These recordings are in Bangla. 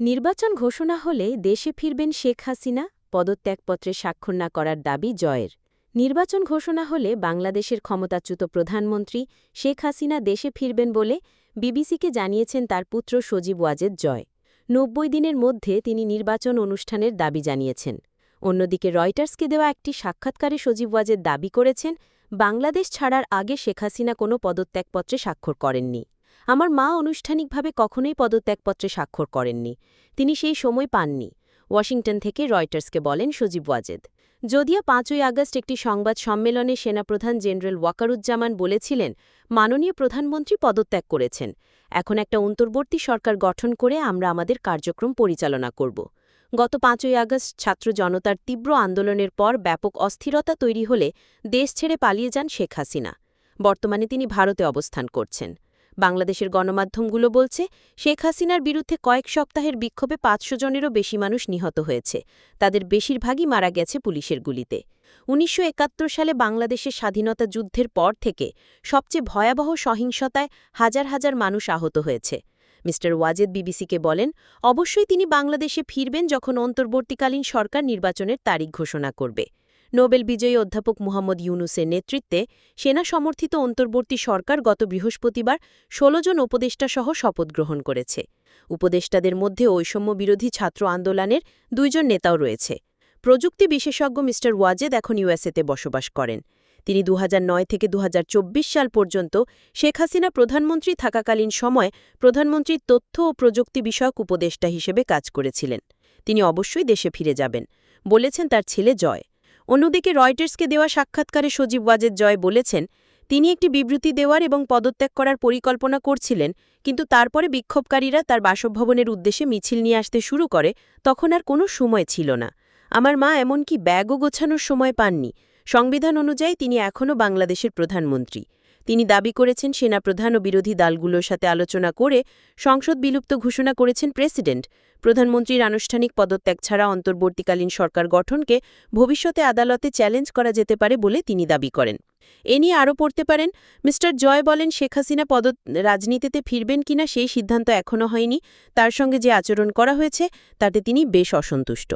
নির্বাচন ঘোষণা হলে দেশে ফিরবেন শেখ হাসিনা, পদত্যাগপত্রে স্বাক্ষর না করার দাবি জয়ের। নির্বাচন ঘোষণা হলে বাংলাদেশের ক্ষমতাচ্যুত প্রধানমন্ত্রী শেখ হাসিনা দেশে ফিরবেন বলে বিবিসিকে জানিয়েছেন তার পুত্র সজীব ওয়াজেদ জয়। নব্বই দিনের মধ্যে তিনি নির্বাচন অনুষ্ঠানের দাবি জানিয়েছেন। অন্যদিকে রয়টার্সকে দেওয়া একটি সাক্ষাৎকারে সজীব ওয়াজেদ দাবি করেছেন, বাংলাদেশ ছাড়ার আগে শেখ হাসিনা কোনো পদত্যাগপত্রে স্বাক্ষর করেননি। আমার মা আনুষ্ঠানিকভাবে কখনোই পদত্যাগপত্রে স্বাক্ষর করেননি। তিনি সেই সময় পাননি। ওয়াশিংটন থেকে রয়টার্সকে বলেন সজীব ওয়াজেদ। যদিও পাঁচই আগস্ট একটি সংবাদ সম্মেলনে সেনাপ্রধান জেনারেল ওয়াকারুজ্জামান বলেছিলেন, মাননীয় প্রধানমন্ত্রী পদত্যাগ করেছেন। এখন একটা অন্তর্বর্তী সরকার গঠন করে আমরা আমাদের কার্যক্রম পরিচালনা করব। গত পাঁচই আগস্ট ছাত্র জনতার তীব্র আন্দোলনের পর ব্যাপক অস্থিরতা তৈরি হলে দেশ ছেড়ে পালিয়ে যান শেখ হাসিনা। বর্তমানে তিনি ভারতে অবস্থান করছেন। বাংলাদেশের গণমাধ্যমগুলো বলছে, শেখ হাসিনার বিরুদ্ধে কয়েক সপ্তাহের বিক্ষোভে পাঁচশো জনেরও বেশি মানুষ নিহত হয়েছে। তাদের বেশিরভাগই মারা গেছে পুলিশের গুলিতে। উনিশশো একাত্তর সালে বাংলাদেশের স্বাধীনতা যুদ্ধের পর থেকে সবচেয়ে ভয়াবহ সহিংসতায় হাজার হাজার মানুষ আহত হয়েছে। মি ওয়াজেদ বিবিসিকে বলেন, অবশ্যই তিনি বাংলাদেশে ফিরবেন যখন অন্তর্বর্তীকালীন সরকার নির্বাচনের তারিখ ঘোষণা করবে। নোবেল বিজয়ী অধ্যাপক মুহাম্মদ ইউনুসের নেতৃত্বে সেনা সমর্থিত অন্তর্বর্তী সরকার গত বৃহস্পতিবার ১৬ জন উপদেষ্টাসহ শপথ গ্রহণ করেছে। উপদেষ্টাদের মধ্যে ঐষম্য বিরোধী ছাত্র আন্দোলনের দুইজন নেতাও রয়েছে। প্রযুক্তি বিশেষজ্ঞ মি ওয়াজেদ এখন ইউএসএতে বসবাস করেন। তিনি দু হাজার নয় থেকে দু হাজার চব্বিশ সাল পর্যন্ত শেখ হাসিনা প্রধানমন্ত্রী থাকাকালীন সময় প্রধানমন্ত্রীর তথ্য ও প্রযুক্তি বিষয়ক উপদেষ্টা হিসেবে কাজ করেছিলেন। তিনি অবশ্যই দেশে ফিরে যাবেন, বলেছেন তার ছেলে জয়। অন্যদিকে রয়টার্সকে দেওয়া সাক্ষাৎকারে সজীব ওয়াজেদ জয় বলেছেন, তিনি একটি বিবৃতি দেওয়ার এবং পদত্যাগ করার পরিকল্পনা করছিলেন, কিন্তু তারপরে বিক্ষোভকারীরা তার বাসভবনের উদ্দেশ্যে মিছিল নিয়ে আসতে শুরু করে, তখন আর কোনো সময় ছিল না। আমার মা এমনকি ব্যাগও গোছানোর সময় পাননি। সংবিধান অনুযায়ী তিনি এখনও বাংলাদেশের প্রধানমন্ত্রী। তিনি দাবি করেছেন সেনাপ্রধান ও বিরোধী দলগুলোর সাথে আলোচনা করে সংসদ বিলুপ্ত ঘোষণা করেছেন প্রেসিডেন্ট। প্রধানমন্ত্রীর আনুষ্ঠানিক পদত্যাগ ছাড়া অন্তর্বর্তীকালীন সরকার গঠনকে ভবিষ্যতে আদালতে চ্যালেঞ্জ করা যেতে পারে বলে তিনি দাবি করেন। এ নিয়ে আরও পড়তে পারেন, মিস্টার জয় বলেন, শেখ হাসিনা পদ রাজনীতিতে ফিরবেন কিনা সেই সিদ্ধান্ত এখনও হয়নি। তার সঙ্গে যে আচরণ করা হয়েছে, তাতে তিনি বেশ অসন্তুষ্ট।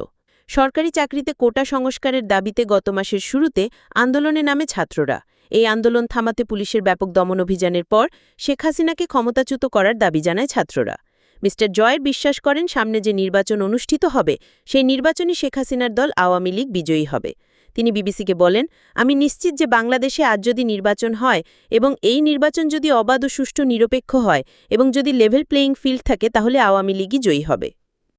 সরকারি চাকরিতে কোটা সংস্কারের দাবিতে গত মাসের শুরুতে আন্দোলনে নামে ছাত্ররা। এই আন্দোলন থামাতে পুলিশের ব্যাপক দমন অভিযানের পর শেখ হাসিনাকে ক্ষমতাচ্যুত করার দাবি জানায় ছাত্ররা। মি জয়ের বিশ্বাস করেন, সামনে যে নির্বাচন অনুষ্ঠিত হবে, সেই নির্বাচনই শেখ হাসিনার দল আওয়ামী লীগ বিজয়ী হবে। তিনি বিবিসিকে বলেন, আমি নিশ্চিত যে বাংলাদেশে আজ যদি নির্বাচন হয় এবং এই নির্বাচন যদি অবাধ ও সুষ্ঠু নিরপেক্ষ হয় এবং যদি লেভেল প্লেয়িং ফিল্ড থাকে, তাহলে আওয়ামী লীগই জয়ী হবে।